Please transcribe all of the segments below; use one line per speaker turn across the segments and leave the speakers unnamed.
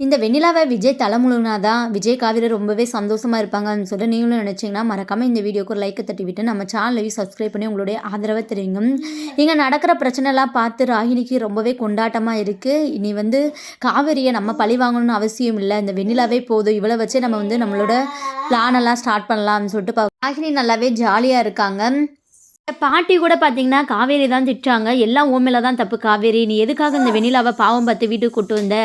இந்த வெண்ணிலாவை விஜய் தலைமுழுனா தான் விஜய் காவிரி ரொம்பவே சந்தோஷமாக இருப்பாங்கன்னு சொல்லிட்டு நீங்களும் நினச்சிங்கன்னா மறக்காமல் இந்த வீடியோக்கு ஒரு லைக்கை தட்டி விட்டு நம்ம சேனலையும் சப்ஸ்கிரைப் பண்ணி உங்களுடைய ஆதரவை தெரிவிங்க இங்கே நடக்கிற பிரச்சனைலாம் பார்த்து ராகினிக்கு ரொம்பவே கொண்டாட்டமாக இருக்குது இனி வந்து காவிரியை நம்ம பழி வாங்கணும்னு அவசியம் இல்லை. இந்த வெண்ணிலாவே போதும். இவ்வளோ வச்சு நம்ம வந்து நம்மளோட பிளானெல்லாம் ஸ்டார்ட் பண்ணலாம்னு சொல்லிட்டு பா- ராகினி நல்லாவே ஜாலியாக இருக்காங்க. பாட்டி கூட பார்த்தீங்கன்னா காவேரி தான் திட்டுறாங்க. எல்லாம் ஓமையில தான் தப்பு காவேரி. நீ எதுக்காக இந்த வெண்ணிலாவை பாவம் பார்த்து வீட்டுக்கு கூட்டு வந்த?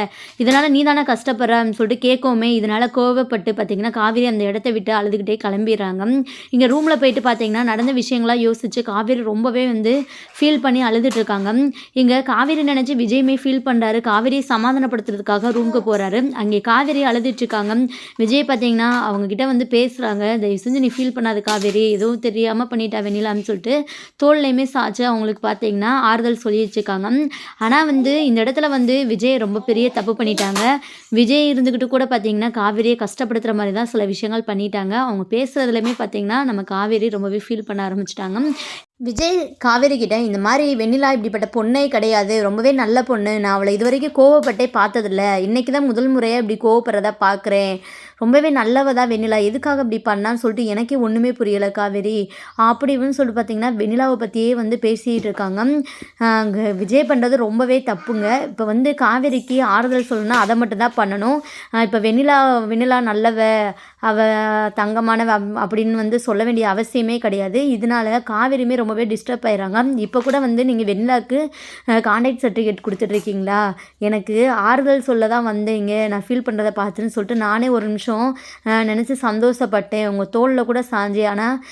இதனால் நீ தானே கஷ்டப்படுறன்னு சொல்லிட்டு கேட்கவுமே இதனால் கோவப்பட்டு பார்த்தீங்கன்னா காவேரி அந்த இடத்த விட்டு அழுதுகிட்டே கிளம்பிடுறாங்க. இங்கே ரூமில் போயிட்டு பார்த்தீங்கன்னா நடந்த விஷயங்களாம் யோசிச்சு காவேரி ரொம்பவே வந்து ஃபீல் பண்ணி அழுதுட்டு இருக்காங்க. இங்கே காவேரி நினச்சி விஜயுமே ஃபீல் பண்ணுறாரு காவேரியை சமாதானப்படுத்துறதுக்காக ரூமுக்கு போகிறாரு அங்கே காவேரி அழுதுட்டு இருக்காங்க. விஜய் பார்த்தீங்கன்னா அவங்கக்கிட்ட வந்து பேசுகிறாங்க தயவு செஞ்சு நீ ஃபீல் பண்ணாத காவேரி. எதுவும் தெரியாமல் பண்ணிட்டா வெண்ணிலான்னு சொல்லிட்டு தோல்லையுமே சாச்சு அவங்களுக்கு பார்த்தீங்கன்னா ஆறுதல் சொல்லி வச்சுருக்காங்க ஆனால் வந்து இந்த இடத்துல வந்து விஜய் ரொம்ப பெரிய தப்பு பண்ணிட்டாங்க. விஜய் இருந்துக்கிட்டு கூட பார்த்தீங்கன்னா காவேரியை கஷ்டப்படுத்துகிற மாதிரி தான் சில விஷயங்கள் பண்ணிட்டாங்க. அவங்க பேசுகிறதுலையுமே பார்த்தீங்கன்னா நம்ம காவேரி ரொம்பவே ஃபீல் பண்ண ஆரம்பிச்சிட்டாங்க. விஜய் காவேரி கிட்ட இந்த மாதிரி வெண்ணிலா இப்படிப்பட்ட பொண்ணே கிடையாது. ரொம்பவே நல்ல பொண்ணு. நான் அவளை இது வரைக்கும் கோவப்பட்டே பார்த்ததில்ல. இன்றைக்கி தான் முதல் முறையாக இப்படி கோவப்படுறதா பார்க்குறேன் ரொம்பவே நல்லவ தான் வெண்ணிலா. எதுக்காக இப்படி பண்ணான்னு சொல்லிட்டு எனக்கே ஒன்றுமே புரியலை காவேரி. அப்படி இப்படின்னு சொல்லிட்டு பார்த்தீங்கன்னா வெண்ணிலாவை பற்றியே வந்து பேசிகிட்டு இருக்காங்க. விஜய் பண்ணுறது ரொம்பவே தப்புங்க. இப்போ வந்து காவேரிக்கு ஆறுதல் சொல்லணும்னா அதை மட்டும் தான் பண்ணணும் இப்போ வெண்ணிலா வெண்ணிலா நல்லவ அவ தங்கமானவ அப்- அப்படின்னு வந்து சொல்ல வேண்டிய அவசியமே கிடையாது. இதனால காவேரியுமே ரொம்பவே டிஸ்டர்ப் ஆயிடுறாங்க. இப்போ கூட வந்து நீங்கள் வெண்ணிலாவுக்கு கான்டாக்ட் சர்டிஃபிகேட் கொடுத்துட்ருக்கீங்களா எனக்கு ஆறுதல் சொல்ல தான் வந்தீங்க. நான் ஃபீல் பண்ணுறதை பார்த்துன்னு சொல்லிட்டு நானே ஒரு நிமிஷம் நினச்சி சந்தோஷப்பட்டேன். உங்கள் தோளில் கூட சாஞ்சு. ஆனால்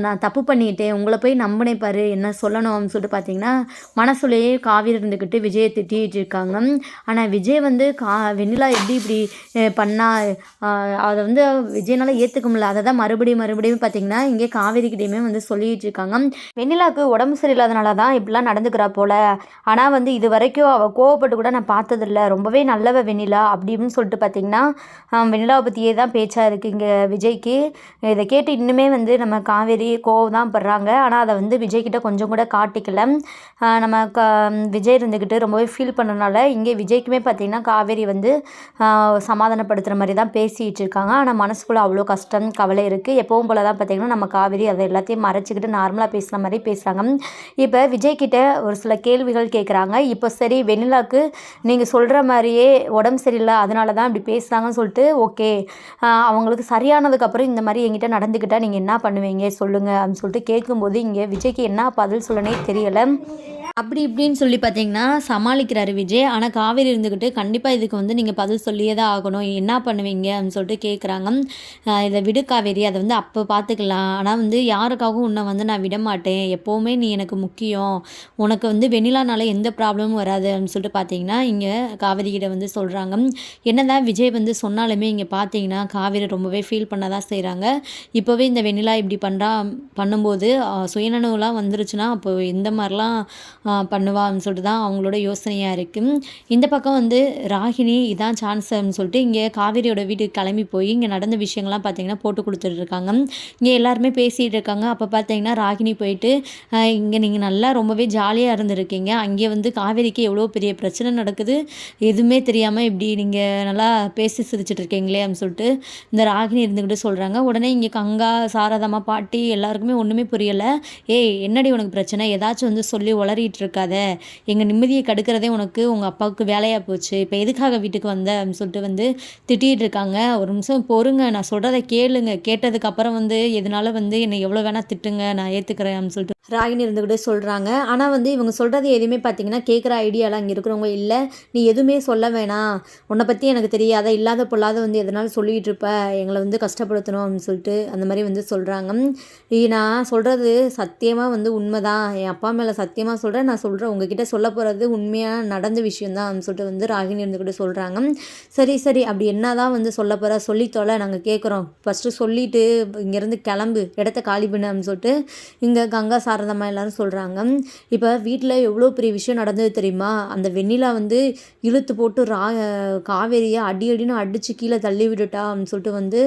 நான் தப்பு பண்ணிட்டேன். உங்களை போய் நம்பினேன் பாரு என்ன சொல்லணும் அப்படின்னு சொல்லிட்டு பார்த்தீங்கன்னா மனசுலேயே காவிரி இருந்துக்கிட்டு விஜயை திட்டிகிட்டு இருக்காங்க. ஆனால் விஜய் வந்து கா வெண்ணிலா எப்படி இப்படி பண்ணா அதை வந்து விஜயனால ஏற்றுக்க முடியல அதை தான் மறுபடியும் மறுபடியும் பார்த்தீங்கன்னா இங்கே காவேரிக்கிட்டேயுமே வந்து சொல்லிட்டு இருக்காங்க வெண்ணிலாவுக்கு உடம்பு சரியில்லாதனால தான் இப்படிலாம் நடந்துக்கிறா போல. ஆனால் வந்து இது வரைக்கும் அவள் கோவப்பட்டு கூட நான் பார்த்ததில்ல. ரொம்பவே நல்லவ வெண்ணிலா அப்படின்னு சொல்லிட்டு பார்த்தீங்கன்னா வெண்ணிலாவை பற்றியே தான் பேச்சாக இருக்குது இங்கே விஜய்க்கு. இதை கேட்டு இன்னுமே வந்து நம்ம காவேரி கோவம் தான் படுறாங்க. ஆனால் அதை வந்து விஜய்கிட்ட கொஞ்சம் கூட காட்டிக்கல. நம்ம க விஜய் இருந்துக்கிட்டு ரொம்பவே ஃபீல் பண்ணனால இங்கே விஜய்க்குமே பார்த்தீங்கன்னா காவேரி வந்து சமாதானப்படுத்துகிற மாதிரி தான் பேசிகிட்டு இருக்காங்க ஆனால் மனசு மனசுக்குள்ளே அவ்வளோ கஷ்டம் கவலை இருக்குது எப்பவும் போல தான் பார்த்தீங்கன்னா நம்ம காவேரி அதை எல்லாத்தையும் மறைச்சிக்கிட்டு நார்மலாக பேசுகிற மாதிரி பேசுகிறாங்க இப்போ விஜய்கிட்ட ஒரு சில கேள்விகள் கேட்குறாங்க இப்போ சரி வெண்ணிலாக்கு நீங்கள் சொல்கிற மாதிரியே உடம்பு சரியில்லை அதனால தான் இப்படி பேசுகிறாங்கன்னு சொல்லிட்டு ஓகே அவங்களுக்கு சரியானதுக்கப்புறம் இந்த மாதிரி எங்கிட்ட நடந்துக்கிட்டால் நீங்கள் என்ன பண்ணுவீங்க? சொல்லுங்கள் அப்படின்னு சொல்லிட்டு கேட்கும்போது இங்கே விஜய்க்கு என்ன பதில் சொல்லனே தெரியலை. அப்படி இப்படின்னு சொல்லி பார்த்தீங்கன்னா சமாளிக்கிறாரு விஜய். ஆனால் காவேரி இருந்துக்கிட்டு கண்டிப்பாக இதுக்கு வந்து நீங்கள் பதில் சொல்லியே தான் ஆகணும். என்ன பண்ணுவீங்க அப்படின்னு சொல்லிட்டு கேட்குறாங்க இதை விடு காவேரி அதை வந்து அப்போ பார்த்துக்கலாம். ஆனால் வந்து யாருக்காகவும் உன்னை வந்து நான் விட மாட்டேன். எப்போவுமே நீ எனக்கு முக்கியம். உனக்கு வந்து வெண்ணிலானால எந்த ப்ராப்ளமும் வராது அப்படின்னு சொல்லிட்டு பார்த்தீங்கன்னா இங்கே காவேரி கிட்ட வந்து சொல்கிறாங்க என்னதான் விஜய் வந்து சொன்னாலுமே இங்கே பார்த்தீங்கன்னா காவேரி ரொம்பவே ஃபீல் பண்ண தான் செய்கிறாங்க இப்போவே இந்த வெண்ணிலா இப்படி பண்ணுறா பண்ணும்போது சுயநனவுலாம் வந்துருச்சுன்னா அப்போ எந்த மாதிரிலாம் பண்ணுவான்னு சொல்லிட்டு தான் அவங்களோட யோசனையாக இருக்குது இந்த பக்கம் வந்து ராகினி இதான் அப்படின்னு சொல்லிட்டு இங்கே காவேரியோட வீட்டுக்கு கிளம்பி போய் இங்கே நடந்து விஷயங்கள்லாம் பார்த்தீங்கன்னா போட்டு கொடுத்துட்ருக்காங்க. இங்கே எல்லாருமே பேசிகிட்டு இருக்காங்க அப்போ பார்த்தீங்கன்னா ராகினி போயிட்டு இங்கே நீங்கள் நல்லா ரொம்பவே ஜாலியாக இருந்திருக்கீங்க. அங்கே வந்து காவேரிக்கு எவ்வளோ பெரிய பிரச்சனை நடக்குது? எதுவுமே தெரியாமல் இப்படி நீங்கள் நல்லா பேசி சிரிச்சிட்டு இருக்கீங்களே அப்படின்னு சொல்லிட்டு இந்த ராகினி இருந்துக்கிட்டு சொல்கிறாங்க. உடனே இங்கே கங்கா சாரதம்மா பாட்டி எல்லாருக்குமே ஒன்றுமே புரியலை. ஏய் என்னடி உனக்கு பிரச்சனை? ஏதாச்சும் வந்து சொல்லி உளறிட்டு இருக்காத எங்கள் நிம்மதியை கடுக்கிறதே உனக்கு உங்கள் அப்பாவுக்கு வேலையாக போச்சு. இப்போ எதுக்காக வீட்டுக்கு வந்த? அப்படின்னு சொல்லிட்டு வந்து திட்டிகிட்டு இருக்காங்க ஒரு நிமிஷம் பொறுங்க. நான் சொல்கிறத கேளுங்க. கேட்டதுக்கப்புறம் வந்து எதனால வந்து என்னை எவ்வளோ வேணால் திட்டுங்க நான் ஏற்றுக்கிறேன் அப்படின்னு சொல்லிட்டு ராகினி இருந்துக்கிட்டே சொல்கிறாங்க ஆனால் வந்து இவங்க சொல்கிறது எதுவுமே பார்த்தீங்கன்னா கேட்குற ஐடியாலாம் இங்கே இருக்கிறவங்க இல்லை. நீ எதுவுமே சொல்ல வேணாம். உன்னை பற்றி எனக்கு தெரியாத? இல்லாத பொல்லாத வந்து எதனாலும் சொல்லிகிட்டு இருப்ப. எங்களை வந்து கஷ்டப்படுத்தணும் அப்படின்னு சொல்லிட்டு அந்த மாதிரி வந்து சொல்கிறாங்க நான் சொல்கிறது சத்தியமாக வந்து உண்மை தான் என் அப்பா மேலே சத்தியமாக சொல்கிறேன் நான் சொல்கிறேன் உங்ககிட்ட சொல்ல போகிறது உண்மையாக நடந்த விஷயந்தான் அப்படின்னு சொல்லிட்டு வந்து ராகினி இருந்துக்கிட்டே சொல்கிறாங்க சரி சரி. அப்படி என்ன தான் வந்து சொல்ல போகிற சொல்லி நாங்கள் கேட்குறோம் ஃபஸ்ட்டு சொல்லிவிட்டு இங்கேருந்து கிளம்பு. இடத்த காலி பண்ணு அப்படின்னு சொல்லிட்டு இங்கே கங்கா காரணமாக எல்லாரும் சொல்கிறாங்க இப்போ வீட்டில் எவ்வளோ பெரிய விஷயம் நடந்தது தெரியுமா? அந்த வெண்ணிலா வந்து இழுத்து போட்டு ரா காவேரியை அடி அடின்னு அடித்து கீழே தள்ளி விட்டுட்டா அப்படின்னு சொல்லிட்டு வந்து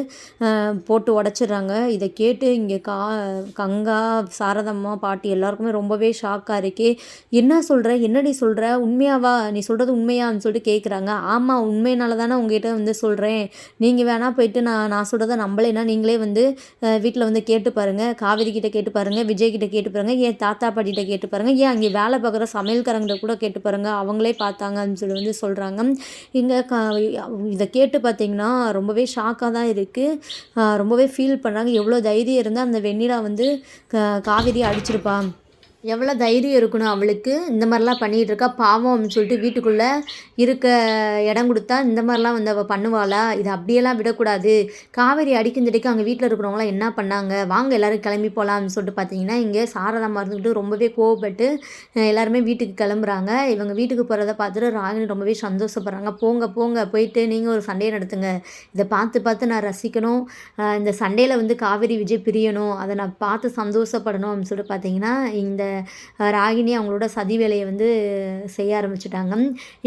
போட்டு உடச்சிடுறாங்க. இதை கேட்டு இங்கே கா கங்கா சாரதம்மா பாட்டி எல்லாருக்குமே ரொம்பவே ஷாக்காக இருக்கே. என்ன சொல்கிற என்னடி சொல்கிற உண்மையாவா? நீ சொல்கிறது உண்மையான்னு சொல்லிட்டு கேட்குறாங்க ஆமாம் உண்மையினால தானே உங்ககிட்ட வந்து சொல்கிறேன் நீங்கள் வேணால் போயிட்டு நான் நான் சொல்கிறத நம்பலைன்னா நீங்களே வந்து வீட்டில் வந்து கேட்டு பாருங்கள் காவேரி கிட்டே கேட்டு பாருங்கள் விஜய் கிட்ட கேட்டு பாருங்கள் ஏன் தாத்தா பாட்டிகிட்ட கேட்டு பாருங்கள் ஏன் அங்கே வேலை பார்க்குற சமையல்காரங்கிட்ட கூட கேட்டு பாருங்கள் அவங்களே பார்த்தாங்கன்னு சொல்லி வந்து சொல்கிறாங்க இங்கே க இதை கேட்டு பார்த்தீங்கன்னா ரொம்பவே ஷாக்காக தான் இருக்குது ரொம்பவே ஃபீல் பண்ணுறாங்க எவ்வளோ தைரியம் இருந்தால் அந்த வெண்ணிலா வந்து க- காவேரியை அடிச்சிருப்பா. எவ்வளோ தைரியம் இருக்கணும் அவளுக்கு? இந்த மாதிரிலாம் பண்ணிகிட்டு இருக்கா. பாவம் அப்படின்னு சொல்லிட்டு வீட்டுக்குள்ளே இருக்க இடம் கொடுத்தா இந்த மாதிரிலாம் வந்து அவள் பண்ணுவாளா? இது அப்படியெல்லாம் விடக்கூடாது. காவேரி அடிக்கஞ்சடிக்கு அங்கே வீட்டில் இருக்கிறவங்களாம் என்ன பண்ணாங்க? வாங்க எல்லாரும் கிளம்பி போகலாம்னு சொல்லிட்டு பார்த்தீங்கன்னா இங்கே சாரதா இருந்துக்கிட்டு ரொம்பவே கோவப்பட்டு எல்லாருமே வீட்டுக்கு கிளம்புறாங்க. இவங்க வீட்டுக்கு போகிறத பார்த்துட்டு ராகினி ரொம்பவே சந்தோஷப்படுறாங்க. போங்க போங்க போயிட்டு நீங்கள் ஒரு சண்டையை நடத்துங்க. இதை பார்த்து பார்த்து நான் ரசிக்கணும். இந்த சண்டையில் வந்து காவேரி விஜய் பிரியணும். அதை நான் பார்த்து சந்தோஷப்படணும் அப்படின்னு சொல்லிட்டு பார்த்தீங்கன்னா இந்த ராகினி அவங்களோட சதி வேலையை வந்து செய்ய ஆரம்பிச்சிட்டாங்க.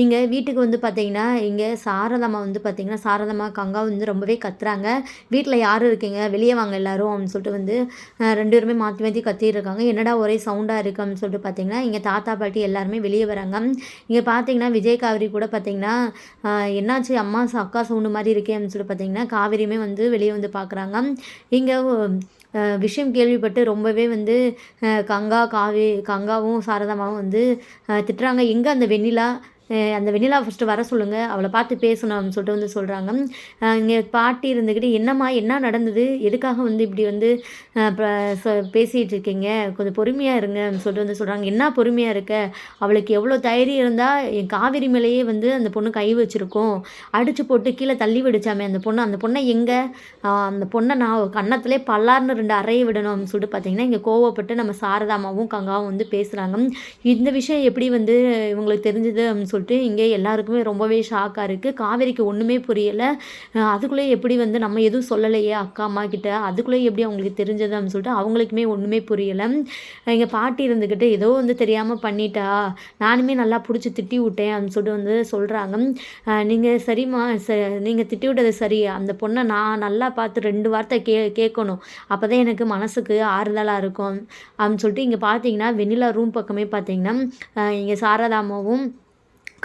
இங்கே வீட்டுக்கு வந்து பார்த்தீங்கன்னா இங்கே சாரதம்மா வந்து பார்த்தீங்கன்னா சாரதம்மா கங்கா வந்து ரொம்பவே கத்துறாங்க. வீட்டில் யார் இருக்கீங்க? வெளியே வாங்க எல்லாரும் அப்படின்னு சொல்லிட்டு வந்து ரெண்டு பேருமே மாற்றி மாற்றி கத்திட்டு இருக்காங்க என்னடா ஒரே சவுண்டாக இருக்கு அப்படின்னு சொல்லிட்டு பார்த்தீங்கன்னா இங்கே தாத்தா பாட்டி எல்லாருமே வெளியே வராங்க. இங்கே பார்த்தீங்கன்னா விஜய் காவிரி கூட பார்த்தீங்கன்னா என்னாச்சு? அம்மா ச- அக்கா சவுண்டு மாதிரி இருக்கே அப்படின்னு சொல்லிட்டு பார்த்தீங்கன்னா காவிரியுமே வந்து வெளியே வந்து பார்க்குறாங்க இங்கே விஷயம் கேள்விப்பட்டு ரொம்பவே வந்து கங்கா காவி கங்காவும் சாரதாமாவும் வந்து திட்டுறாங்க. எங்கே அந்த வெண்ணிலா? அந்த வெண்ணிலா ஃபஸ்ட்டு வர சொல்லுங்கள் அவளை பார்த்து பேசணும் அப்படின்னு சொல்லிட்டு வந்து சொல்கிறாங்க இங்கே பாட்டி இருந்துக்கிட்டு என்னம்மா என்ன நடந்தது? எதுக்காக வந்து இப்படி வந்து பேசிகிட்டு இருக்கீங்க? கொஞ்சம் பொறுமையாக இருங்க. சொல்லிட்டு வந்து சொல்கிறாங்க என்ன பொறுமையாக இருக்க? அவளுக்கு எவ்வளோ தைரியம் இருந்தால் என் காவிரி மேலேயே வந்து அந்த பொண்ணு கை வச்சுருக்கோம். அடித்து போட்டு கீழே தள்ளி விடுச்சாமே அந்த பொண்ணு அந்த பொண்ணை எங்கே? அந்த பொண்ணை நான் கன்னத்திலே பல்லார்னு ரெண்டு அறையை விடணும். அப்படின்னு சொல்லிட்டு பார்த்தீங்கன்னா இங்கே கோவப்பட்டு நம்ம சாரதாமாவும் கங்காவும் வந்து பேசுகிறாங்க இந்த விஷயம் எப்படி வந்து இவங்களுக்கு தெரிஞ்சது? சொல்லிட்டு இங்கே எல்லாருக்குமே ரொம்பவே ஷாக்காக இருக்குது காவேரிக்கு ஒன்றுமே புரியலை. அதுக்குள்ளே எப்படி வந்து நம்ம எதுவும் சொல்லலையே அக்கா அம்மா கிட்ட? அதுக்குள்ளே எப்படி அவங்களுக்கு தெரிஞ்சது அப்படின்னு சொல்லிட்டு அவங்களுக்குமே ஒன்றுமே புரியலை. எங்கள் பாட்டி இருந்துக்கிட்டு ஏதோ வந்து தெரியாமல் பண்ணிட்டா. நானுமே நல்லா பிடிச்சி திட்டி விட்டேன் அப்படின்னு சொல்லிட்டு வந்து சொல்கிறாங்க நீங்கள் சரிம்மா ச நீங்கள் திட்டி விட்டது சரி. அந்த பொண்ணை நான் நல்லா பார்த்து ரெண்டு வார்த்தை கே கேட்கணும். அப்போ தான் எனக்கு மனசுக்கு ஆறுதலாக இருக்கும் அப்படின்னு சொல்லிட்டு இங்கே பார்த்தீங்கன்னா வெண்ணிலா ரூம் பக்கமே பார்த்தீங்கன்னா இங்கே சாரதாமாவும்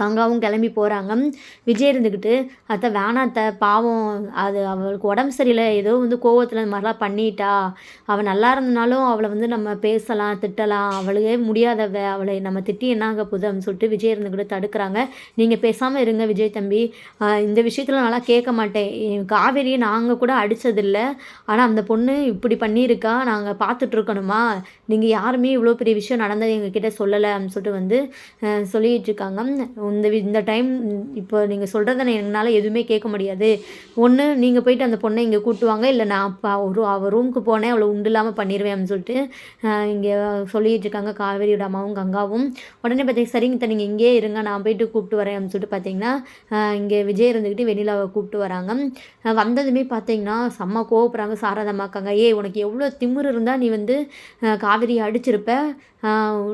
கங்காவும் கிளம்பி போகிறாங்க விஜய் இருந்துக்கிட்டு அத்தை வேணாத்த பாவம் அது அவளுக்கு உடம்பு சரியில்லை. ஏதோ வந்து கோவத்தில் இந்த மாதிரிலாம் பண்ணிட்டா. அவள் நல்லா இருந்தனாலும் அவளை வந்து நம்ம பேசலாம் திட்டலாம். அவளுக்கே முடியாதவ அவளை நம்ம திட்டி என்ன ஆக போகுது அப்படின்னு சொல்லிட்டு விஜய் இருந்துக்கிட்டு தடுக்கிறாங்க. நீங்கள் பேசாமல் இருங்க விஜய் தம்பி. இந்த விஷயத்தில் நல்லா கேட்க மாட்டேன். என் காவேரியை நாங்கள் கூட அடித்ததில்ல ஆனால் அந்த பொண்ணு இப்படி பண்ணியிருக்கா. நாங்கள் பார்த்துட்ருக்கணுமா நீங்கள் யாருமே இவ்வளோ பெரிய விஷயம் நடந்தது எங்ககிட்ட சொல்லலை அப்படின்னு சொல்லிட்டு வந்து சொல்லிகிட்டு சொல்லிட்டு இருக்காங்க. இந்த வி- இந்த டைம் இப்போ நீங்கள் சொல்கிறத என்னால் எதுவுமே கேட்க முடியாது. ஒன்று நீங்கள் போயிட்டு அந்த பொண்ணை இங்கே கூட்டுவாங்க இல்லை நான் அப்போ ஒரு அவள் ரூமுக்கு போனேன் அவளை உண்டு இல்லாமல் பண்ணிடுவேன் அப்படின்னு சொல்லிட்டு இங்கே சொல்லிட்டு இருக்காங்க காவேரியோட அம்மாவும் கங்காவும். உடனே பார்த்தீங்க சரிங்க நீங்கள் இங்கேயே இருங்க நான் போயிட்டு கூப்பிட்டு வரேன் அப்படின்னு சொல்லிட்டு பார்த்தீங்கன்னா இங்கே விஜய் இருந்துக்கிட்டு வெண்ணிலாவை கூப்பிட்டு வராங்க. வந்ததுமே பார்த்தீங்கன்னா செம்ம கோவப்படுறாங்க. சாரதமாக்காங்க ஏய் உனக்கு எவ்வளோ திமிரு இருந்தால் நீ வந்து காவேரியை அடிச்சிருப்ப.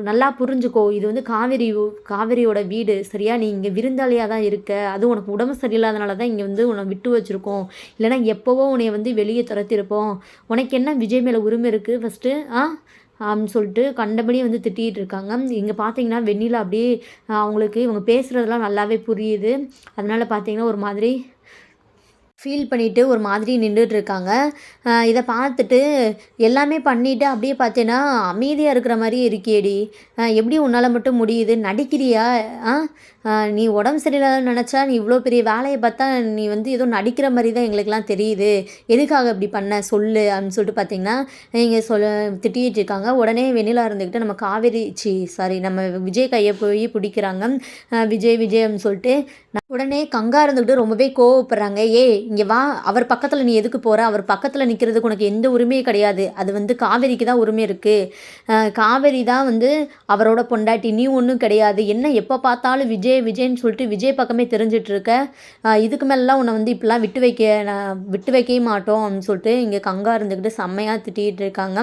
நல்லா புரிஞ்சுக்கோ. இது வந்து காவேரி காவேரியோட வீடு சரியா நீ இங்கே விருந்தாளியாக தான் இருக்க. அதுவும் உனக்கு உடம்பு சரியில்லாதனால தான் இங்கே வந்து உன்னை விட்டு வச்சுருக்கோம். இல்லைன்னா எப்போவோ உன்னை வந்து வெளியே துரத்திருப்போம் உனக்கு என்ன விஜய் மேலே உரிமை இருக்குது ஃபஸ்ட்டு ஆ? அப்படின்னு சொல்லிட்டு கண்டபடியே வந்து திட்டிகிட்டு இருக்காங்க. இங்கே பார்த்தீங்கன்னா வெண்ணிலா அப்படியே அவங்களுக்கு இவங்க பேசுகிறதெல்லாம் நல்லாவே புரியுது. அதனால் பார்த்தீங்கன்னா ஒரு மாதிரி ஃபீல் பண்ணிவிட்டு ஒரு மாதிரி நின்றுட்டு இருக்காங்க. இதை பார்த்துட்டு எல்லாமே பண்ணிவிட்டு அப்படியே பார்த்தீங்கன்னா அமைதியாக இருக்கிற மாதிரியே இருக்கேடி எப்படி உன்னால் மட்டும் முடியுது? நடிக்கிறியா? ஆ? நீ உடம்பு சரியில்லாத நினச்சா நீ இவ்வளோ பெரிய வேலையை பார்த்தா நீ வந்து ஏதோ நடிக்கிற மாதிரி தான் எங்களுக்கெல்லாம் தெரியுது. எதுக்காக இப்படி பண்ண? சொல்லு அப்படின்னு சொல்லிட்டு பார்த்தீங்கன்னா இங்கே சொல்ல திட்டிகிட்டு இருக்காங்க. உடனே வெண்ணிலா இருந்துக்கிட்டு நம்ம காவேரி சி சாரி நம்ம விஜய் கையை போய் பிடிக்கிறாங்க. விஜய் விஜய் அப்படின்னு சொல்லிட்டு நான் உடனே கங்கா இருந்துக்கிட்டு ரொம்பவே கோவப்படுறாங்க. ஏய் இங்கே வா அவர் பக்கத்தில் நீ எதுக்கு போகிற அவர் பக்கத்தில் நிற்கிறதுக்கு உனக்கு எந்த உரிமையும் கிடையாது. அது வந்து காவேரிக்கு தான் உரிமை இருக்குது காவேரி தான் வந்து அவரோட பொண்டாட்டி. நீ ஒன்றும் கிடையாது. என்ன எப்போ பார்த்தாலும் விஜய் விஜய்ன்னு சொல்லிட்டு விஜய் பக்கமே தெரிஞ்சிட்டு இருக்க இதுக்கு மேலாம் உன்னை வந்து இப்படிலாம் விட்டு வைக்க நான் விட்டு வைக்கவே மாட்டோம் அப்படின்னு சொல்லிட்டு இங்கே கங்கா இருந்துக்கிட்டு செம்மையாக திட்டிகிட்டு இருக்காங்க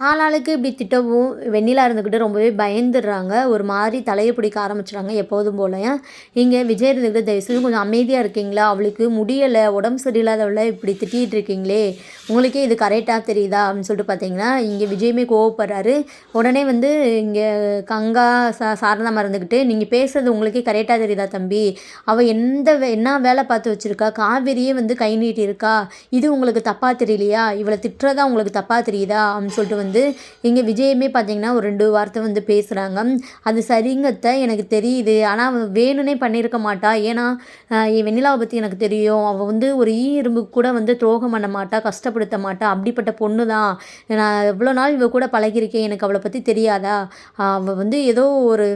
ஆளாளுக்கு இப்படி திட்டவும் வெண்ணிலா இருந்துக்கிட்டு ரொம்பவே பயந்துடுறாங்க. ஒரு மாதிரி தலையை பிடிக்க ஆரம்பிச்சிடுறாங்க எப்போதும் போல. இங்கே விஜய் இருந்துக்கிட்டு தயவுசெய்து கொஞ்சம் அமைதியாக இருக்கீங்களா? அவளுக்கு முடியலை உடம்பு சரியில்லாதவளை இப்படி திட்டிகிட்டு இருக்கீங்களே. உங்களுக்கே இது கரெக்டாக தெரியுதா? அப்படின்னு சொல்லிட்டு பார்த்தீங்கன்னா இங்கே விஜயுமே கோவப்படுறாரு. உடனே வந்து இங்கே கங்கா சா சாரதாமா இருந்துக்கிட்டு நீங்கள் பேசுறது உங்களுக்கே கரெக்டாக தெரியுதா தம்பி? அவள் எந்த வே- என்ன வேலை பார்த்து வச்சுருக்கா? காவேரியே வந்து கை நீட்டி இருக்கா இது உங்களுக்கு தப்பாக தெரியலையா? இவளை திட்டுறதா உங்களுக்கு தப்பாக தெரியுதா? அப்படின்னு சொல்லிட்டு வந்து வந்து இங்கே விஜயமே பார்த்தீங்கன்னா ஒரு ரெண்டு வார்த்தை வந்து பேசுகிறாங்க அது சரிங்கத்த எனக்கு தெரியுது. ஆனால் அவள் வேணும்னே பண்ணியிருக்க மாட்டா. ஏன்னா என் வெண்ணிலாவை பற்றி எனக்கு தெரியும். அவள் வந்து ஒரு ஈ இரும்பு கூட வந்து துரோகம் பண்ண மாட்டா கஷ்டப்படுத்த மாட்டா. அப்படிப்பட்ட பொண்ணு தான் நான் எவ்வளோ நாள் இவ கூட பழகியிருக்கேன். எனக்கு அவளை பற்றி தெரியாதா? அவள் வந்து ஏதோ ஒரு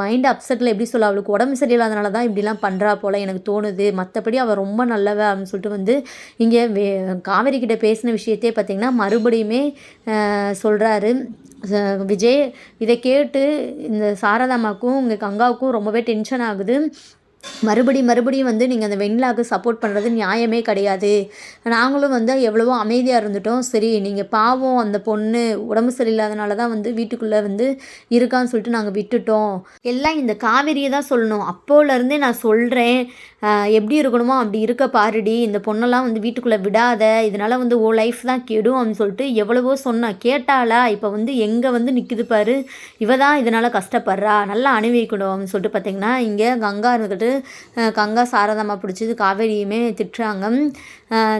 மைண்ட் அப்செட்டில் எப்படி சொல்ல அவளுக்கு உடம்பு சரியில்லாதனால தான் இப்படிலாம் பண்ணுறா போல் எனக்கு தோணுது. மற்றபடி அவள் ரொம்ப நல்லவ அப்படின்னு சொல்லிட்டு வந்து இங்கே வே காவேரி கிட்ட பேசின விஷயத்தையே பார்த்திங்கன்னா மறுபடியுமே சொல்கிறாரு விஜய் இதை கேட்டு இந்த சாரதாமாக்கும் இங்கே கங்காவுக்கும் ரொம்பவே டென்ஷன் ஆகுது. மறுபடி மறுபடியும் வந்து நீங்கள் அந்த வெண்ணிலாவுக்கு சப்போர்ட் பண்ணுறது நியாயமே கிடையாது. நாங்களும் வந்து எவ்வளவோ அமைதியாக இருந்துட்டோம். சரி நீங்கள் பாவம் அந்த பொண்ணு உடம்பு சரியில்லாதனால தான் வந்து வீட்டுக்குள்ளே வந்து இருக்கான்னு சொல்லிட்டு நாங்கள் விட்டுட்டோம். எல்லாம் இந்த காவேரியை தான் சொல்லணும். அப்போலேருந்தே நான் சொல்கிறேன் எப்படி இருக்கணுமோ அப்படி இருக்க பாருடி. இந்த பொண்ணெல்லாம் வந்து வீட்டுக்குள்ளே விடாத. இதனால் வந்து ஓ லைஃப் தான் கெடும் அப்படின்னு சொல்லிட்டு எவ்வளவோ சொன்னா. கேட்டாளா? இப்போ வந்து எங்கே வந்து நிற்குது பாரு. இவ தான் இதனால் கஷ்டப்படுறா. நல்லா அனுபவிக்கணும் அப்படின்னு சொல்லிட்டு பார்த்தீங்கன்னா இங்கே கங்கா இருந்துக்கிட்டு கங்கா சாரதாமா பிடிச்சது காவேரியுமே திட்டுறாங்க.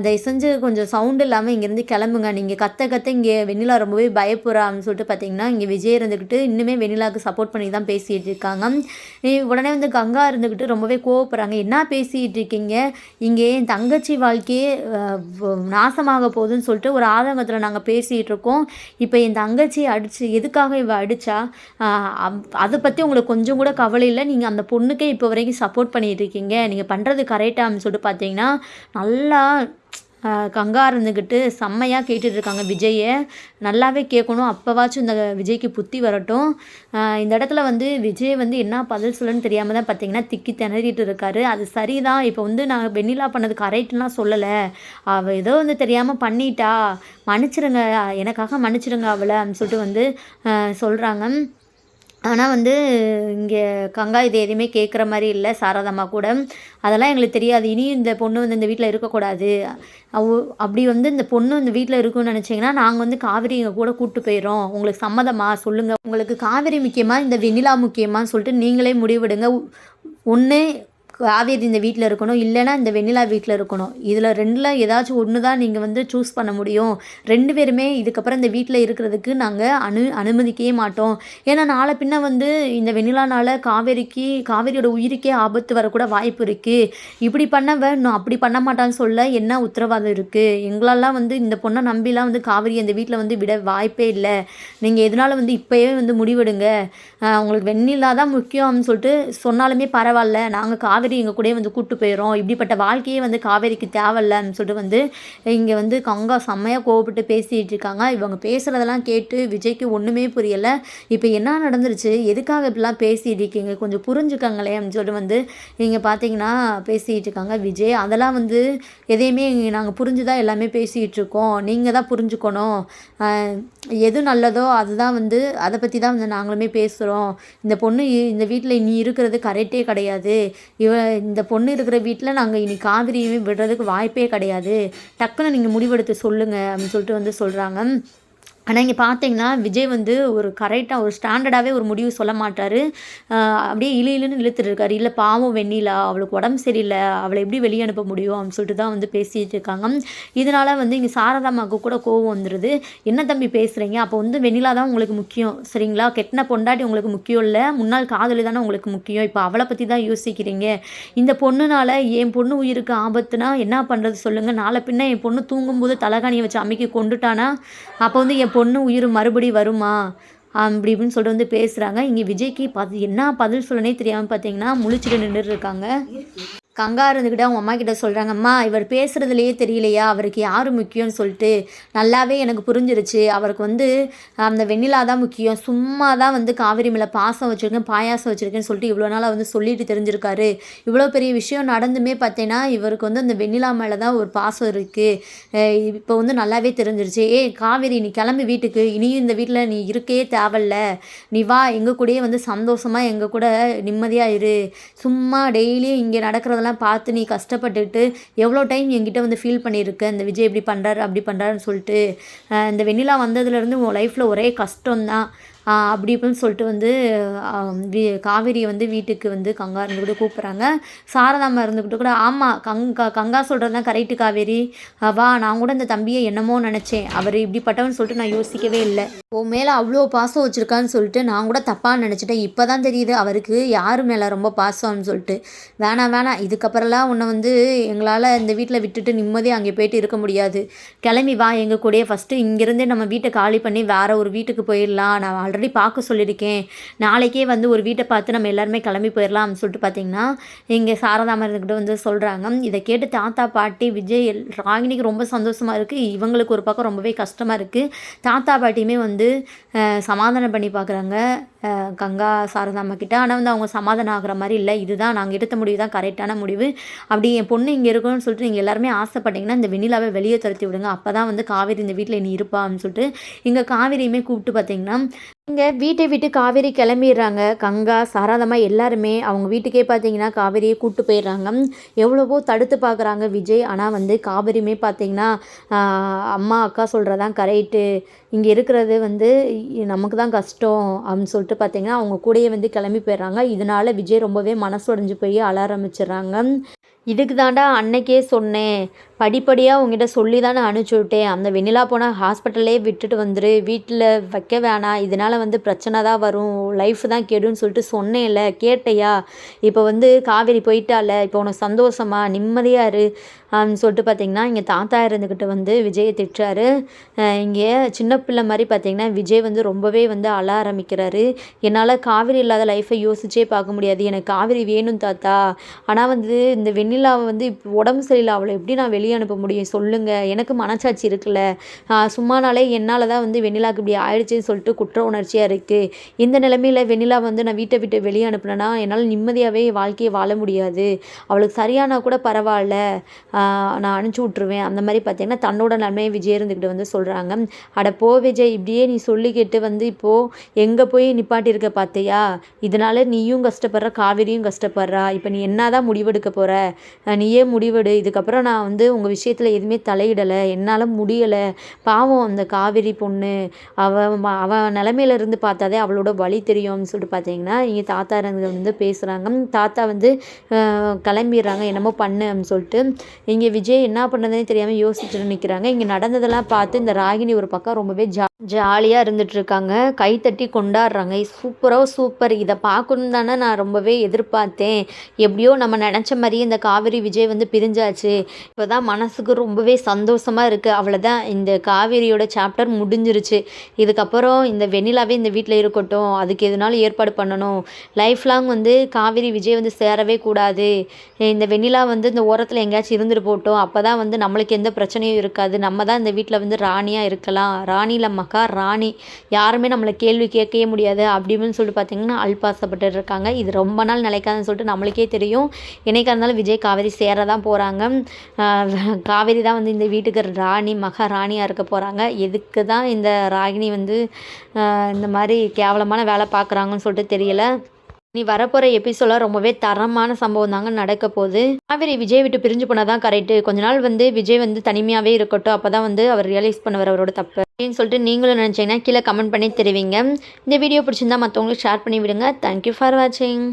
தயவு செஞ்சு கொஞ்சம் சவுண்ட் இல்லாமல் இங்கேருந்து கிளம்புங்க. நீங்கள் கத்த கத்த இங்கே வெண்ணிலா ரொம்பவே பயப்படுறா அப்படின்னு சொல்லிட்டு பார்த்தீங்கன்னா இங்கே விஜய் இருந்துக்கிட்டு இன்னுமே வெண்ணிலாவுக்கு சப்போர்ட் பண்ணி தான் பேசிகிட்டு இருக்காங்க. உடனே வந்து கங்கா இருந்துக்கிட்டு ரொம்பவே கோவப்படுறாங்க. என்ன பேசிகிட்டு இருக்கீங்க? இங்கே என் தங்கச்சி வாழ்க்கையே நாசமாக போகுதுன்னு சொல்லிட்டு ஒரு ஆதங்கத்தில் நாங்கள் பேசிகிட்டு இருக்கோம். இப்போ என் தங்கச்சி அடிச்சு எதுக்காக இவ அடித்தா அப்- அதை பற்றி உங்களுக்கு கொஞ்சம் கூட கவலை இல்லை. நீங்கள் அந்த பொண்ணுக்கே இப்போ வரைக்கும் சப்போர்ட் பண்ணிட்டு இருக்கீங்க நீங்கள் பண்ணுறது கரெக்டாக சொல்லிட்டு பார்த்தீங்கன்னா நல்லா கங்கா இருந்துக்கிட்டு செம்மையாக கேட்டுட்டு இருக்காங்க விஜயை நல்லாவே கேட்கணும் அப்போவாச்சும் இந்த விஜய்க்கு புத்தி வரட்டும். இந்த இடத்துல வந்து விஜய் வந்து என்ன பதில் சொல்லணும்னு தெரியாமல் தான் பார்த்தீங்கன்னா திக்கி திணறிட்டு இருக்காரு அது சரிதான். இப்போ வந்து நான் வெண்ணிலா பண்ணது கரெக்ட்லாம் சொல்லலை. அவள் ஏதோ வந்து தெரியாமல் பண்ணிட்டா. மன்னிச்சிடுங்க எனக்காக மன்னிச்சிருங்க அவளை அப்படின்னு சொல்லிட்டு வந்து சொல்கிறாங்க ஆனால் வந்து இங்கே கங்கா இது எதுவுமே கேட்குற மாதிரி இல்லை சாரதம்மா கூட. அதெல்லாம் எங்களுக்கு தெரியாது. இனியும் இந்த பொண்ணு வந்து இந்த வீட்டில் இருக்கக்கூடாது அவ அப்படி வந்து இந்த பொண்ணு இந்த வீட்டில் இருக்குன்னு நினச்சிங்கன்னா நாங்கள் வந்து காவிரி எங்கள் கூட கூப்பிட்டு போயிடுறோம். உங்களுக்கு சம்மதமா? சொல்லுங்கள் உங்களுக்கு காவிரி முக்கியமாக இந்த வெண்ணிலா முக்கியமான்னு சொல்லிட்டு நீங்களே முடிவெடுங்க ஒன்று காவேரி இந்த வீட்டில் இருக்கணும் இல்லைன்னா இந்த வெண்ணிலா வீட்டில் இருக்கணும். இதில் ரெண்டில் ஏதாச்சும் ஒன்று தான் நீங்கள் வந்து சூஸ் பண்ண முடியும். ரெண்டு பேருமே இதுக்கப்புறம் இந்த வீட்டில் இருக்கிறதுக்கு நாங்கள் அனு அனுமதிக்கவே மாட்டோம். ஏன்னா நாளை பின்ன வந்து இந்த வெண்ணிலானால் காவேரிக்கு காவேரியோட உயிருக்கே ஆபத்து வரக்கூட வாய்ப்பு இருக்குது இப்படி பண்ணவ இன்னும் அப்படி பண்ண மாட்டான்னு சொல்ல என்ன உத்தரவாதம் இருக்குது எங்களெல்லாம் வந்து இந்த பொண்ணை நம்பிலாம் வந்து காவேரி அந்த வீட்டில் வந்து விட வாய்ப்பே இல்லை. நீங்கள் எதனால வந்து இப்போயே வந்து முடிவெடுங்க. உங்களுக்கு வெண்ணிலா தான் முக்கியம்னு சொல்லிட்டு சொன்னாலுமே பரவாயில்ல. நாங்கள் காவேரி எங்கள் கூடயே வந்து கூப்பிட்டு போயிடுறோம் இப்படிப்பட்ட வாழ்க்கையே வந்து காவேரிக்கு தேவையில்லன்னு சொல்லிட்டு வந்து இங்கே வந்து கங்கா செம்மையாக கோவப்பட்டு பேசிகிட்டு இருக்காங்க. இவங்க பேசுகிறதெல்லாம் கேட்டு விஜய்க்கு ஒன்றுமே புரியலை. இப்போ என்ன நடந்துருச்சு? எதுக்காக இப்படிலாம் பேசிகிட்டு இருக்கீங்க? கொஞ்சம் புரிஞ்சுக்கங்களே அப்படின்னு சொல்லிட்டு வந்து இங்கே பார்த்தீங்கன்னா பேசிகிட்டு இருக்காங்க விஜய். அதெல்லாம் வந்து எதையுமே நாங்கள் புரிஞ்சு தான் எல்லாமே பேசிகிட்டு இருக்கோம். நீங்கள் தான் புரிஞ்சுக்கணும். எது நல்லதோ அதுதான் வந்து அதை பற்றி தான் வந்து நாங்களுமே பேசுகிறோம் இந்த பொண்ணு இந்த வீட்டில் இனி இருக்கிறது கரெக்டே கிடையாது. இவ இந்த பொண்ணு இருக்கிற வீட்டில் நாங்கள் இனி காவிரியுமே விடுறதுக்கு வாய்ப்பே கிடையாது. டக்குன்னு நீங்கள் முடிவெடுத்து சொல்லுங்கள் அப்படின்னு சொல்லிட்டு வந்து சொல்கிறாங்க ஆனால் இங்கே பார்த்தீங்கன்னா விஜய் வந்து ஒரு கரெக்டாக ஒரு ஸ்டாண்டர்டாகவே ஒரு முடிவு சொல்ல மாட்டார். அப்படியே இழு இழுன்னு இழுத்துட்டு இருக்காரு. இல்லை பாவம் வெண்ணிலா அவளுக்கு உடம்பு சரியில்லை அவளை எப்படி வெளியே அனுப்ப முடியும் அப்படின்னு சொல்லிட்டு தான் வந்து பேசிகிட்டு இருக்காங்க. இதனால் வந்து இங்கே சாரதாமாவுக்கு கூட கோவம் வந்துடுது என்ன தம்பி பேசுகிறீங்க அப்போ வந்து வெண்ணிலா தான் உங்களுக்கு முக்கியம் சரிங்களா? கெட்டின பொண்டாட்டி உங்களுக்கு முக்கியம் இல்லை முன்னாள் காதலி தானே உங்களுக்கு முக்கியம். இப்போ அவளை பற்றி தான் யோசிக்கிறீங்க. இந்த பொண்ணுனால் என் பொண்ணு உயிருக்கு ஆபத்துனா என்ன பண்ணுறது சொல்லுங்கள் நாளை பின்ன என் பொண்ணு தூங்கும்போது தலகாணியை வச்சு அமைக்கி கொண்டுட்டானா? அப்போ வந்து என் பொண்ணு உயிர் மறுபடி வருமா? அப்படி இப்படின்னு சொல்லிட்டு வந்து பேசுகிறாங்க இங்கே விஜய்க்கு பத் என்ன பதில் சொல்லனே தெரியாமல் பார்த்தீங்கன்னா முழிச்சுட்டு நின்றுட்டு இருக்காங்க. கங்கா இருந்துக்கிட்டு அவங்க அம்மா கிட்ட சொல்கிறாங்க அம்மா இவர் பேசுகிறதுலையே தெரியலையா? அவருக்கு யார் முக்கியம்னு சொல்லிட்டு நல்லாவே எனக்கு புரிஞ்சிருச்சு. அவருக்கு வந்து அந்த வெண்ணிலா தான் முக்கியம். சும்மா தான் வந்து காவிரி மேலே பாசம் வச்சுருக்கேன் பாயாசம் வச்சுருக்கேன்னு சொல்லிட்டு இவ்வளோ நாளாக வந்து சொல்லிட்டு தெரிஞ்சிருக்காரு. இவ்வளோ பெரிய விஷயம் நடந்துமே பார்த்தீங்கன்னா இவருக்கு வந்து அந்த வெண்ணிலா மேலே தான் ஒரு பாசம் இருக்குது இப்போ வந்து நல்லாவே தெரிஞ்சிருச்சு. ஏ காவிரி நீ கிளம்பி வீட்டுக்கு. இனியும் இந்த வீட்டில் நீ இருக்கே தேவையில்ல. நீ வா எங்கள் கூடயே வந்து சந்தோஷமாக எங்கள் கூட நிம்மதியாக இரு. சும்மா டெய்லியும் இங்கே நடக்கிறதெல்லாம் பார்த்து நீ கஷ்டப்பட்டுட்டு எவ்வளோ டைம் என்கிட்ட வந்து ஃபீல் பண்ணியிருக்க? இந்த விஜய் இப்படி பண்ணுறாரு அப்படி பண்ணுறாருன்னு சொல்லிட்டு இந்த வெண்ணிலா வந்ததுலேருந்து உன் லைஃப்பில் ஒரே கஷ்டம்தான். அப்படி இப்படின்னு சொல்லிட்டு வந்து காவேரியை வந்து வீட்டுக்கு வந்து கங்கா இருந்துக்கிட்டு கூப்பிட்றாங்க. சாரதாம்மா இருந்துக்கிட்டு கூட ஆமாம் கங்கா கங்கா சொல்கிறது தான் கரெக்டு காவேரி வா நான் கூட இந்த தம்பியை என்னமோ நினச்சேன். அவர் இப்படிப்பட்டவன்னு சொல்லிட்டு நான் யோசிக்கவே இல்லை. உன் மேலே அவ்வளோ பாசம் வச்சுருக்கான்னு சொல்லிட்டு நான் கூட தப்பாக நினச்சிட்டேன். இப்போ தான் தெரியுது அவருக்கு யார் மேலே ரொம்ப பாசம்னு சொல்லிட்டு. வேணாம் வேணாம். இதுக்கப்புறம்லாம் உன்னை வந்து எங்களால் இந்த வீட்டில் விட்டுட்டு நிம்மதியாக அங்கே போயிட்டு இருக்க முடியாது. கிளம்பி வா எங்கள் கூடயே. ஃபஸ்ட்டு இங்கேருந்தே நம்ம வீட்டை காலி பண்ணி வேறு ஒரு வீட்டுக்கு போயிடலாம். நான் ஆல்ரெடி பார்க்க சொல்லியிருக்கேன். நாளைக்கே வந்து ஒரு வீட்டை பார்த்து நம்ம எல்லாருமே கிளம்பி போயிடலாம் சொல்லிட்டு பார்த்தீங்கன்னா இங்கே சாரதாமர்கிட்ட வந்து சொல்கிறாங்க இதை கேட்டு தாத்தா பாட்டி விஜய் எல் ராகினிக்கு ரொம்ப சந்தோஷமாக இருக்குது இவங்களுக்கு ஒரு பக்கம் ரொம்பவே கஷ்டமாக இருக்குது தாத்தா பாட்டியுமே வந்து சமாதானம் பண்ணி பார்க்குறாங்க. கங்கா சாரதாம்மா கிட்ட. ஆனால் வந்து அவங்க சமாதானம் ஆகிற மாதிரி இல்லை. இதுதான் நாங்கள் எடுத்த முடிவு தான் கரெக்டான முடிவு. அப்படி என் பொண்ணு இங்கே இருக்கணும்னு சொல்லிட்டு நீங்கள் எல்லாருமே ஆசைப்பட்டீங்கன்னா இந்த வெண்ணிலாவை வெளியே துரத்தி விடுங்க. அப்போ தான் வந்து காவேரி இந்த வீட்டில் நீ இருப்பான்னு சொல்லிட்டு இங்கே காவேரியுமே கூப்பிட்டு பார்த்தீங்கன்னா இங்கே வீட்டை விட்டு காவேரி கிளம்பிடுறாங்க. கங்கா சாராதமாக எல்லாருமே அவங்க வீட்டுக்கே பார்த்தீங்கன்னா காவேரியை கூப்பிட்டு போயிடுறாங்க. எவ்வளவோ தடுத்து பார்க்குறாங்க விஜய். ஆனால் வந்து காவேரியுமே பார்த்தீங்கன்னா அம்மா அக்கா சொல்கிறதான் கரெக்டு இங்கே இருக்கிறது வந்து நமக்கு தான் கஷ்டம் அப்படின்னு சொல்லிட்டு பார்த்தீங்கன்னா அவங்க கூடயே வந்து கிளம்பி போயிடுறாங்க. இதனால விஜய் ரொம்பவே மனசு உடைஞ்சு போய் அழ ஆரம்பிச்சிடுறாங்க. இதுக்கு தாண்டா அன்னைக்கே சொன்னேன். படிப்படியாக உங்ககிட்ட சொல்லி தானே அனுப்பிச்சி விட்டேன் அந்த வெண்ணிலா போனால் ஹாஸ்பிட்டல்லே விட்டுட்டு வந்துரு. வீட்டில் வைக்க வேணாம் இதனால் வந்து பிரச்சனை தான் வரும். லைஃப் தான் கெடுன்னு சொல்லிட்டு சொன்னேன்ல. கேட்டையா? இப்போ வந்து காவேரி போயிட்டால. இப்போ உனக்கு சந்தோஷமா? நிம்மதியாக இரு. சொல்லிட்டு பார்த்தீங்கன்னா இங்கே தாத்தா இருந்துக்கிட்டு வந்து விஜயை திட்டுறாரு. இங்கே சின்ன பிள்ளை மாதிரி பார்த்தீங்கன்னா விஜய் வந்து ரொம்பவே வந்து அழ ஆரம்பிக்கிறாரு. என்னால் காவிரி இல்லாத லைஃப்பை யோசிச்சே பார்க்க முடியாது. எனக்கு காவிரி வேணும் தாத்தா. ஆனால் வந்து இந்த வெண்ணிலாவை வந்து இப்போ உடம்பு சரியில்லை. அவளை எப்படி நான் வெளியே அனுப்ப முடியும்? சொல்லுங்கள் எனக்கு மனசாட்சி இருக்குல்ல. சும்மானாலே என்னால் தான் வந்து வெண்ணிலாவுக்கு இப்படி ஆயிடுச்சுன்னு சொல்லிட்டு குற்ற உணர்ச்சியாக இருக்குது இந்த நிலைமையில் வெண்ணிலா வந்து நான் வீட்டை விட்டு வெளியே அனுப்புனேன்னா என்னால் நிம்மதியாகவே வாழ்க்கையை வாழ முடியாது. அவளுக்கு சரியானா கூட பரவாயில்ல. நான் அனுப்பிச்சி விட்ருவேன் அந்த மாதிரி பார்த்தீங்கன்னா தன்னோட நன்மையை விஜய் இருந்துக்கிட்டு வந்து சொல்கிறாங்க அட போ விஜய் இப்படியே நீ சொல்லிக்கிட்டு வந்து இப்போது எங்கே போய் நிப்பாட்டியிருக்க பார்த்தியா இதனால நீயும் கஷ்டப்படுற காவேரியும் கஷ்டப்படுறா. இப்போ நீ என்ன தான் முடிவெடுக்க போகிற நீயே முடிவெடு. இதுக்கப்புறம் நான் வந்து உங்கள் விஷயத்தில் எதுவுமே தலையிடலை. என்னால் முடியலை. பாவம் அந்த காவேரி பொண்ணு. அவ அவன் அவ நிலமையில இருந்து பார்த்தாதே அவளோட வழி தெரியும்னு சொல்லிட்டு பார்த்தீங்கன்னா இங்கே தாத்தா இருந்து வந்து பேசுகிறாங்க தாத்தா வந்து கிளம்பிடுறாங்க. என்னமோ பண்ணு அப்படின்னு சொல்லிட்டு. இங்கே விஜய் என்ன பண்ணுறதுனே தெரியாமல் யோசிச்சுட்டு நிற்கிறாங்க இங்கே நடந்ததெல்லாம் பார்த்து இந்த ராகினி ஒரு பக்கம் ரொம்பவே ஜா ஜாலியாக இருந்துட்டு இருக்காங்க. கைத்தட்டி கொண்டாடுறாங்க. சூப்பராக சூப்பர். இதை பார்க்கணும் தானே நான் ரொம்பவே எதிர்பார்த்தேன். எப்படியோ நம்ம நினச்ச மாதிரியே இந்த காவேரி விஜய் வந்து பிரிஞ்சாச்சு. இப்போ தான் மனசுக்கு ரொம்பவே சந்தோஷமாக இருக்குது அவ்வளோதான் இந்த காவேரியோட சாப்டர் முடிஞ்சிருச்சு. இதுக்கப்புறம் இந்த வெண்ணிலாவே இந்த வீட்டில் இருக்கட்டும். அதுக்கு எதுனாலும் ஏற்பாடு பண்ணணும். லைஃப் லாங் வந்து காவேரி விஜய் வந்து சேரவே கூடாது. இந்த வெண்ணிலா வந்து இந்த ஓரத்தில் எங்கேயாச்சும் இருந்து இருந்துட்டு போட்டோம் அப்போ தான் வந்து நம்மளுக்கு எந்த பிரச்சனையும் இருக்காது. நம்ம தான் இந்த வீட்டில் வந்து ராணியாக இருக்கலாம். ராணியில் இல்லம்மாக்கா ராணி. யாருமே நம்மளை கேள்வி கேட்கவே முடியாது. அப்படின்னு சொல்லிட்டு பார்த்தீங்கன்னா அல்பாசப்பட்டு இருக்காங்க. இது ரொம்ப நாள் நிலைக்காதுன்னு சொல்லிட்டு நம்மளுக்கே தெரியும். என்னைக்காக இருந்தாலும் விஜய் காவேரி சேர தான் போகிறாங்க காவேரி தான் வந்து இந்த வீட்டுக்கு ராணி மகா ராணியாக இருக்க போகிறாங்க எதுக்கு தான் இந்த ராகினி வந்து இந்த மாதிரி கேவலமான வேலை பார்க்குறாங்கன்னு சொல்லிட்டு தெரியலை. நீ வரப்போகிற எபிசோட ரொம்பவே தரமான சம்பவம் தாங்க நடக்க போகுது. காவேரி விஜய் விட்டு பிரிஞ்சு போனால் தான் கரெக்டு கொஞ்ச நாள் வந்து விஜய் வந்து தனிமையாகவே இருக்கட்டும். அப்போ தான் வந்து அவர் ரியலைஸ் பண்ணுவார் அவரோட தப்பு. அப்படின்னு சொல்லிட்டு நீங்களும் நினச்சிங்கன்னா கீழே கமெண்ட் பண்ணி தெரிவிங்க. இந்த வீடியோ பிடிச்சிருந்தா மற்றவங்களுக்கு ஷேர் பண்ணி விடுங்க. தேங்க்யூ ஃபார் வாட்சிங்